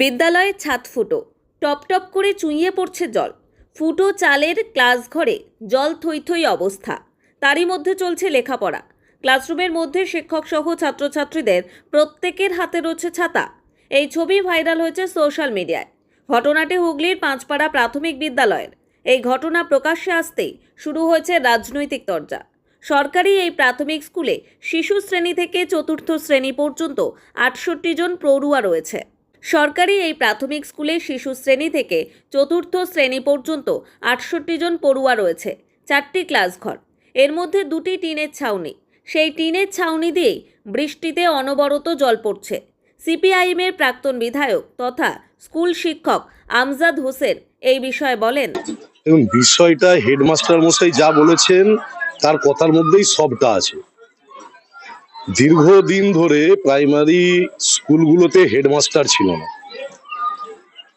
বিদ্যালয়ে ছাদ ফুটো। টপ টপ করে চুইয়ে পড়ছে জল। ফুটো চালের ক্লাস ঘরে জল থই থই অবস্থা। তারই মধ্যে চলছে লেখাপড়া। ক্লাসরুমের মধ্যে শিক্ষক সহ ছাত্রছাত্রীদের প্রত্যেকের হাতে রয়েছে ছাতা। এই ছবি ভাইরাল হয়েছে সোশ্যাল মিডিয়ায়। ঘটনাটি হুগলির পাঁচপাড়া প্রাথমিক বিদ্যালয়ের। এই ঘটনা প্রকাশ্যে আসতেই শুরু হয়েছে রাজনৈতিক তরজা। সরকারি এই প্রাথমিক স্কুলে শিশু শ্রেণি থেকে চতুর্থ শ্রেণি পর্যন্ত আটষট্টি জন পড়ুয়া রয়েছে। সরকারি এই প্রাথমিক স্কুলে শিশু শ্রেণি থেকে চতুর্থ শ্রেণি পর্যন্ত আটষট্টি জন পড়ুয়া রয়েছে, চারটি ক্লাস ঘর। এর মধ্যে দুটি টিনের ছাউনি। সেই টিনের ছাউনি দিয়েই বৃষ্টিতে অনবরত জল পড়ছে। সিপিআইএমের প্রাক্তন বিধায়ক তথা স্কুল শিক্ষক আমজাদ হোসেন এই বিষয়ে বলেন বিষয়টা হেডমাস্টার মশাই যা বলেছেন, তার কথার মধ্যেই সবটা আছে। দীর্ঘদিন ধরে প্রাইমারি স্কুলগুলোতে হেডমাস্টার ছিল না।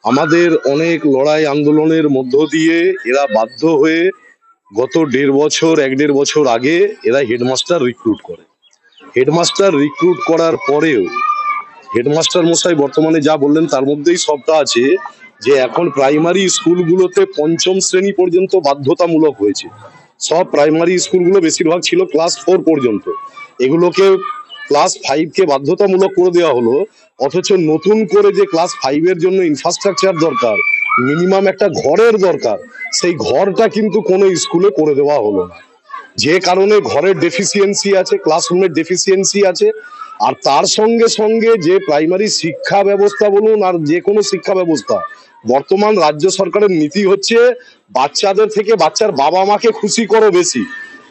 আমাদের অনেক লড়াই আন্দোলনের মধ্য দিয়ে এরা বাধ্য হয়ে গত দেড় বছর, এক দেড় বছর আগে এরা হেডমাস্টার রিক্রুট করে। হেডমাস্টার রিক্রুট করার পরেও হেডমাস্টার মশাই বর্তমানে যা বললেন তার মধ্যেই সবটা আছে যে এখন প্রাইমারি স্কুলগুলোতে পঞ্চম শ্রেণি পর্যন্ত বাধ্যতামূলক হয়েছে। সব প্রাইমারি স্কুলগুলো বেশিরভাগ ছিল ক্লাস ফোর পর্যন্ত। এগুলোকে ক্লাস ফাইভকে বাধ্যতামূলক করে দেওয়া হলো, অথচ নতুন করে যে ক্লাস ফাইভের জন্য ইনফ্রাস্ট্রাকচার দরকার মিনিমাম একটা ঘরের দরকার, সেই ঘরটা কিন্তু কোনো স্কুলে করে দেওয়া হলো না। যে কারণে ঘরের ডেফিসিয়েন্সি আছে ক্লাসরুমের ডেফিসিয়েন্সি আছে আর তার সঙ্গে সঙ্গে যে প্রাইমারি শিক্ষা ব্যবস্থা বলুন আর যে কোনো শিক্ষা ব্যবস্থা, বর্তমান রাজ্য সরকারের নীতি হচ্ছে বাচ্চাদের থেকে বাচ্চার বাবা মাকে খুশি করো বেশি।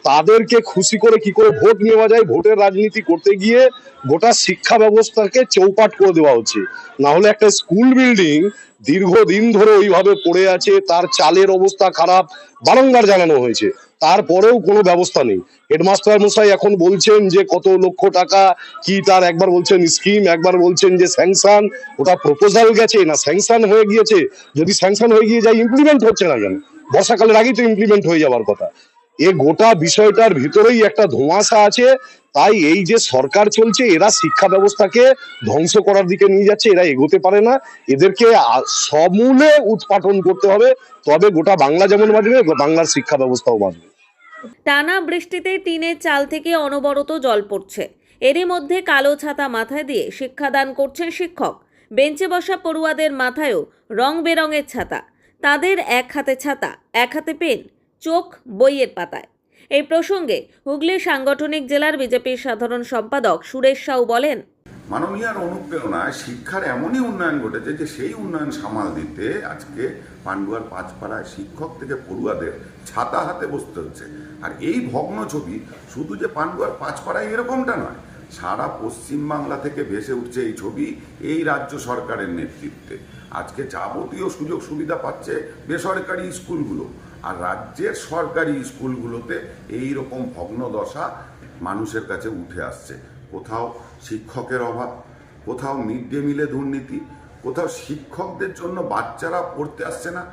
তাদেরকে খুশি করে কি করে ভোট নেওয়া যায়? ভোটের রাজনীতি করতে গিয়ে গোটা শিক্ষা ব্যবস্থাকে চৌপাট করে দেওয়া হচ্ছে। না হলে একটা স্কুল বিল্ডিং দীর্ঘদিন ধরে ওইভাবে পড়ে আছে, তার চালের অবস্থা খারাপ, বারংবার জানানো হয়েছে। তারপরেও কোনো ব্যবস্থা নেই। হেডমাস্টার মশাই এখন বলছেন যে কত লক্ষ টাকা, কি তার একবার বলছেন স্কিম, একবার বলছেন যে স্যাংশন, ওটা প্রপোজাল গেছে না স্যাংশন হয়ে গিয়েছে? যদি স্যাংশন হয়ে গিয়ে যায় ইমপ্লিমেন্ট হচ্ছে না কেন? বর্ষাকালের আগেই তো ইমপ্লিমেন্ট হয়ে যাওয়ার কথা। এ গোটা বিষয়টার ভিতরেই একটা ধোঁয়াশা আছে তাই এই যে সরকার চলছে, এরা শিক্ষা ব্যবস্থাকে ধ্বংস করার দিকে নিয়ে যাচ্ছে, এরা এগোতে পারে না। এদেরকে সমূলে উৎপাটন করতে হবে। তবে গোটা বাংলা যেমন বাঁচবে, বাংলার শিক্ষা ব্যবস্থাও বাঁচবে। টানা বৃষ্টিতে টিনের চাল থেকে অনবরত জল পড়ছে। এরই মধ্যে কালো ছাতা মাথায় দিয়ে শিক্ষাদান করছেন শিক্ষক। বেঞ্চে বসা পড়ুয়াদের মাথায়ও রং বেরঙের ছাতা। তাদের এক হাতে ছাতা, এক হাতে পেন, চোখ বইয়ের পাতায়। এই প্রসঙ্গে হুগলি সাংগঠনিক জেলার বিজেপির সাধারণ সম্পাদক সুরেশ সাউ বলেন, মাননীয়ার অনুপ্রেরণায় শিক্ষার এমনই উন্নয়ন ঘটেছে যে সেই উন্নয়ন সামাল দিতে আজকে পান্ডুয়ার পাঁচপাড়ায় শিক্ষক থেকে পড়ুয়াদের ছাতা হাতে বসতে হচ্ছে। আর এই ভগ্ন ছবি শুধু যে পান্ডুয়ার পাঁচপাড়ায় এরকমটা নয়, সারা পশ্চিমবাংলা থেকে ভেসে উঠছে এই ছবি এই রাজ্য সরকারের নেতৃত্বে। আজকে যাবতীয় সুযোগ সুবিধা পাচ্ছে বেসরকারি স্কুলগুলো। আর রাজ্যের সরকারি স্কুলগুলোতে এই রকম ভগ্নদশা মানুষের কাছে উঠে আসছে। কোথাও শিক্ষকের অভাব, কোথাও মিড ডে মিলে দুর্নীতি, কোথাও শিক্ষকদের জন্য বাচ্চারা পড়তে আসছে না,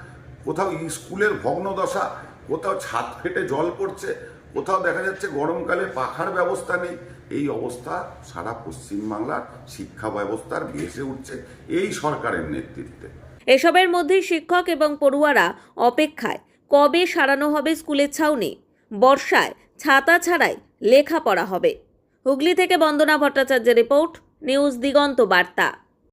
কোথাও স্কুলের ভগ্নদশা, কোথাও ছাদ ফেটে জল পড়ছে, কোথাও দেখা যাচ্ছে গরমকালে পাখার ব্যবস্থা নেই। এই অবস্থা সারা পশ্চিমবাংলার শিক্ষা ব্যবস্থার ভেসে উঠছে এই সরকারের নেতৃত্বে। এসবের মধ্যে শিক্ষক এবং পড়ুয়ারা অপেক্ষায়। কবে সারানো হবে স্কুলের ছাউনি? বর্ষায় ছাতা ছাড়াই লেখা পড়া হবে। হুগলি থেকে বন্দনা ভট্টাচার্যের রিপোর্ট, নিউজ দিগন্ত বার্তা।